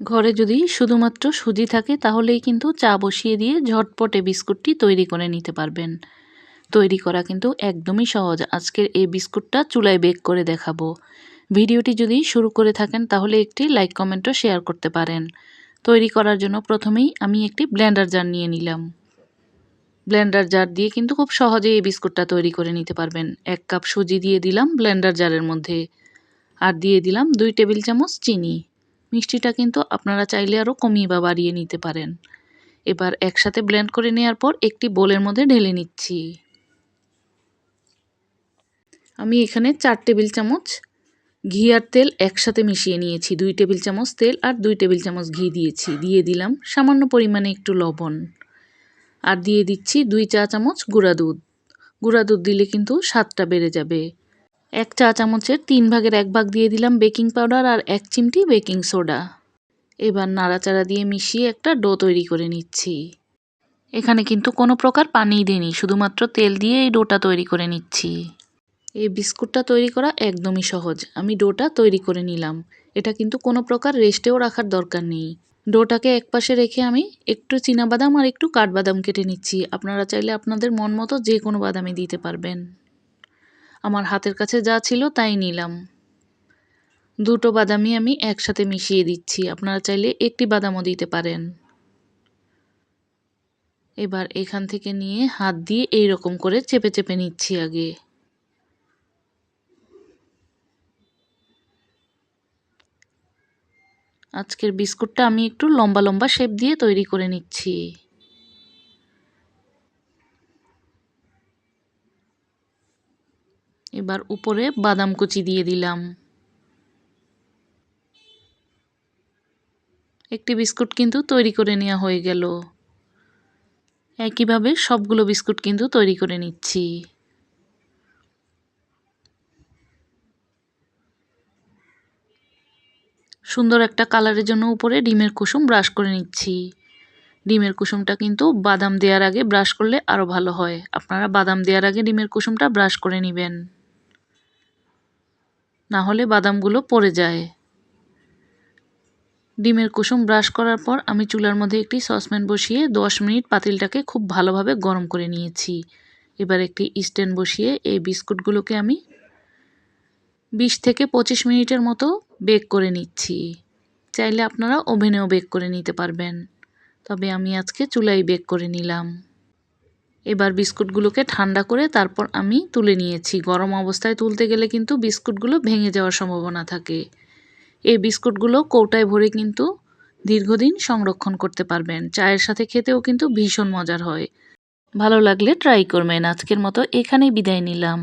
ঘরে যদি শুধুমাত্র সুজি থাকে, তাহলেই কিন্তু চা বসিয়ে দিয়ে ঝটপটে বিস্কুটটি তৈরি করে নিতে পারবেন। তৈরি করা কিন্তু একদমই সহজ। আজকের এই বিস্কুটটা চুলায় বেক করে দেখাবো। ভিডিওটি যদি শুরু করে থাকেন, তাহলে একটি লাইক কমেন্টও শেয়ার করতে পারেন। তৈরি করার জন্য প্রথমেই আমি একটি ব্লেন্ডার জার নিয়ে নিলাম। ব্লেন্ডার জার দিয়ে কিন্তু খুব সহজেই এই বিস্কুটটা তৈরি করে নিতে পারবেন। এক কাপ সুজি দিয়ে দিলাম ব্লেন্ডার জারের মধ্যে। আর দিয়ে দিলাম দুই টেবিল চামচ চিনি। মিষ্টিটা কিন্তু আপনারা চাইলে আরও কমিয়ে বা বাড়িয়ে নিতে পারেন। এবার একসাথে ব্লেন্ড করে নেওয়ার পর একটি বোলের মধ্যে ঢেলে নিচ্ছি। আমি এখানে চার টেবিল চামচ ঘি আর তেল একসাথে মিশিয়ে নিয়েছি। দুই টেবিল চামচ তেল আর দুই টেবিল চামচ ঘি দিয়েছি। দিয়ে দিলাম সামান্য পরিমাণে একটু লবণ। আর দিয়ে দিচ্ছি দুই চা চামচ গুঁড়া দুধ। গুঁড়া দুধ দিলে কিন্তু স্বাদটা বেড়ে যাবে। এক চা চামচের তিন ভাগের এক ভাগ দিয়ে দিলাম বেকিং পাউডার আর এক চিমটি বেকিং সোডা। এবার নাড়াচাড়া দিয়ে মিশিয়ে একটা ডো তৈরি করে নিচ্ছি। এখানে কিন্তু কোনো প্রকার পানি দিইনি, শুধুমাত্র তেল দিয়ে এই ডোটা তৈরি করে নিচ্ছি। এই বিস্কুটটা তৈরি করা একদমই সহজ, আমি ডোটা তৈরি করে নিলাম। এটা কিন্তু কোনো প্রকার রেস্টেও রাখার দরকার নেই। ডোটাকে একপাশে রেখে আমি একটু বাদাম আর একটু কাঠবাদাম কেটে নিচ্ছি। আপনারা চাইলে আপনাদের মন মতো যে কোনো বাদামই দিতে পারবেন। আমার হাতের কাছে যা ছিল তাই নিলাম। দুটো বাদামই আমি একসাথে মিশিয়ে দিচ্ছি। আপনারা চাইলে একটি বাদামও দিতে পারেন। এবার এখান থেকে নিয়ে হাত দিয়ে এই রকম করে চেপে চেপে নিচ্ছি আগে। আজকের বিস্কুটটা আমি একটু লম্বা লম্বা শেপ দিয়ে তৈরি করে নিচ্ছি। এবার উপরে বাদাম কুচি দিয়ে দিলাম। একটি বিস্কুট কিন্তু তৈরি করে নেওয়া হয়ে গেল। একইভাবে সবগুলো বিস্কুট কিন্তু তৈরি করে নিচ্ছি। সুন্দর একটা কালারের জন্য উপরে ডিমের কুসুম ব্রাশ করে নিচ্ছি। ডিমের কুসুমটা কিন্তু বাদাম দেওয়ার আগে ব্রাশ করলে আরও ভালো হয়। আপনারা বাদাম দেওয়ার আগে ডিমের কুসুমটা ব্রাশ করে নেবেন। না হলে বাদামগুলো পড়ে যায়। ডিমের কুসুম ব্রাশ করার পর আমি চুলার মধ্যে একটি সসপ্যান বসিয়ে দশ মিনিট পাতিলটাকে খুব ভালোভাবে গরম করে নিয়েছি। এবার একটি স্ট্যান্ড বসিয়ে এই বিস্কুটগুলোকে আমি বিশ থেকে পঁচিশ মিনিটের মতো বেক করে নিচ্ছি। চাইলে আপনারা ওভেনেও বেক করে নিতে পারবেন। তবে আমি আজকে চুলাই বেক করে নিলাম। এবার বিস্কুটগুলোকে ঠান্ডা করে তারপর আমি তুলে নিয়েছি। গরম অবস্থায় তুলতে গেলে কিন্তু বিস্কুটগুলো ভেঙে যাওয়ার সম্ভাবনা থাকে। এই বিস্কুটগুলো কৌটায় ভরে কিন্তু দীর্ঘদিন সংরক্ষণ করতে পারবেন। চায়ের সাথে খেতেও কিন্তু ভীষণ মজার হয়। ভালো লাগলে ট্রাই করবেন। আজকের মতো এখানেই বিদায় নিলাম।